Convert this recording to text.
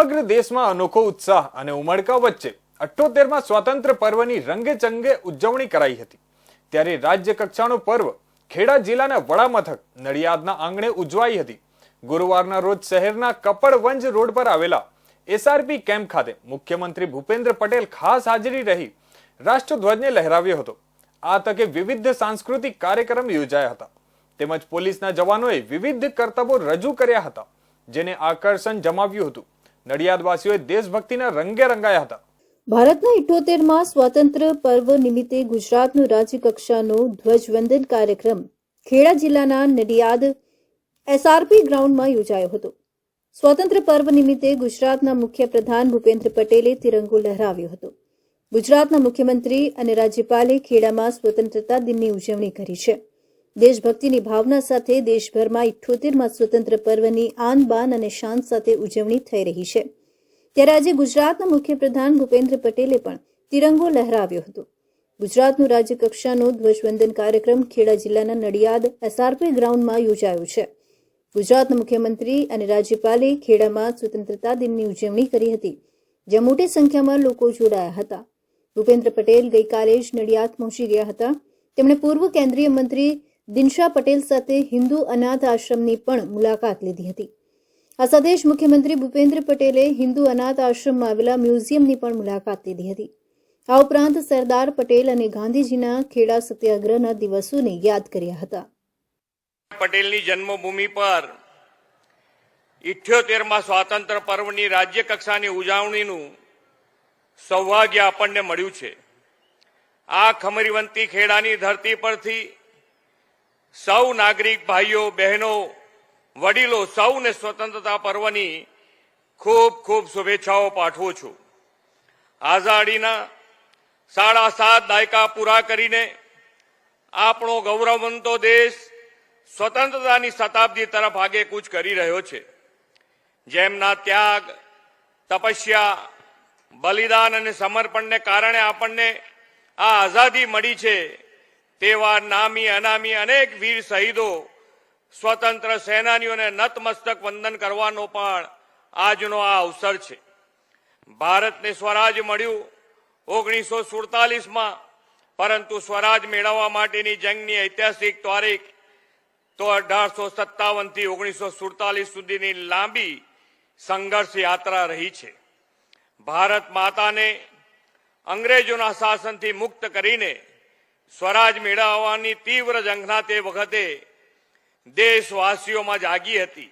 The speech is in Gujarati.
સમગ્ર દેશમાં અનોખો ઉત્સાહ અને ઉમળકા વચ્ચે અઠ્ઠોતેરમાં સ્વાતંત્ર્ય પર્વની રંગે ચંગે ઉજવણી કરાઈ હતી. ત્યારે રાજ્ય કક્ષાનો પર્વ ખેડા જિલ્લાના વડામથક નડિયાદના આંગણે ઉજવાઈ હતી. ગુરુવારના રોજ શહેરના કપડવંજ રોડ પર આવેલા એસઆરપી કેમ્પ ખાતે મુખ્યમંત્રી ભૂપેન્દ્ર પટેલ ખાસ હાજરી રહી રાષ્ટ્રધ્વજને લહેરાવ્યો હતો. આ તકે વિવિધ સાંસ્કૃતિક કાર્યક્રમ યોજાયા હતા. તેમજ પોલીસના જવાનોએ વિવિધ કરતબો રજૂ કર્યા હતા, જેને આકર્ષણ જમાવ્યું હતું. નડિયાદવાસીઓએ દેશભક્તિના રંગે રંગાયા હતા. ભારતના ઇઠોતેરમાં સ્વાતંત્ર્ય પર્વ નિમિત્તે ગુજરાતનો રાજ્યકક્ષાનો ધ્વજવંદન કાર્યક્રમ ખેડા જિલ્લાના નડિયાદ એસઆરપી ગ્રાઉન્ડમાં યોજાયો હતો. સ્વાતંત્ર્ય પર્વ નિમિત્તે ગુજરાતના મુખ્ય પ્રધાન ભૂપેન્દ્ર પટેલે તિરંગો લહેરાવ્યો હતો. ગુજરાતના મુખ્યમંત્રી અને રાજ્યપાલે ખેડામાં સ્વતંત્રતા દિનની ઉજવણી કરી છે. દેશભક્તિની ભાવના સાથે દેશભરમાં ઇઠ્ઠોતેરમાં સ્વતંત્ર પર્વની આન અને શાન સાથે ઉજવણી થઈ રહી છે. ત્યારે આજે ગુજરાતના મુખ્યપ્રધાન ભૂપેન્દ્ર પટેલે પણ તિરંગો લહેરાવ્યો હતો. ગુજરાતનું રાજ્યકક્ષાનો ધ્વજવંદન કાર્યક્રમ ખેડા જિલ્લાના નડિયાદ એસઆરપી ગ્રાઉન્ડમાં યોજાયો છે. ગુજરાતના મુખ્યમંત્રી અને રાજ્યપાલે ખેડામાં સ્વતંત્રતા દિનની ઉજવણી કરી હતી, જ્યાં મોટી સંખ્યામાં લોકો જોડાયા હતા. ભૂપેન્દ્ર પટેલ ગઈકાલે જ નડિયાદ પહોંચી ગયા હતા. તેમણે પૂર્વ કેન્દ્રીય મંત્રી દિનશા પટેલ સાથે હિન્દુ અનાથ આશ્રમની પણ મુલાકાત લીધી હતી. આ સાથે જ મુખ્યમંત્રી ભૂપેન્દ્ર પટેલે હિન્દુ અનાથ આશ્રમમાં આવેલા મ્યુઝિયમની પણ મુલાકાત લીધી હતી. આ ઉપરાંત સરદાર પટેલ અને ગાંધીજીના ખેડા સત્યાગ્રહના દિવસોને યાદ કર્યા હતા. પટેલની જન્મભૂમિ પર ઇઠ્યોતેરમાં સ્વાતંત્ર્ય પર્વની રાજ્ય કક્ષાની ઉજવણીનું સૌભાગ્ય આપણને મળ્યું છે. આ ખમરીવંતી ખેડાની ધરતી પરથી સૌ નાગરિક ભાઈઓ, બહેનો, વડીલો સૌને સ્વતંત્રતા પર્વની ખૂબ ખૂબ શુભેચ્છાઓ પાઠવું છું. આઝાદીના સાડા સાત દાયકા પૂરા કરીને આપણો ગૌરવવંતો દેશ સ્વતંત્રતાની શતાબ્દી તરફ આગેકૂચ કરી રહ્યો છે. જેમના ત્યાગ, તપસ્યા, બલિદાન અને સમર્પણને કારણે આપણને આ આઝાદી મળી છે તેવા નામી, અનામી અનેક વીર શહીદો સ્વતંત્ર સેનાનીઓને નતમસ્તક વંદન કરવાનો પણ આજનો આ અવસર છે. ભારતને સ્વરાજ મળ્યું ઓગણીસો સુડતાલીસમાં, પરંતુ સ્વરાજ મેળવવા માટેની જંગની ઐતિહાસિક તારીખ તો અઢારસો સત્તાવનથી ઓગણીસો સુડતાલીસ સુધીની લાંબી સંઘર્ષ યાત્રા રહી છે. ભારત માતાને અંગ્રેજોના શાસનથી મુક્ત કરીને સ્વરાજ મેળવવાની તીવ્ર ઝંખના તે વખતે દેશવાસીઓમાં જાગી હતી.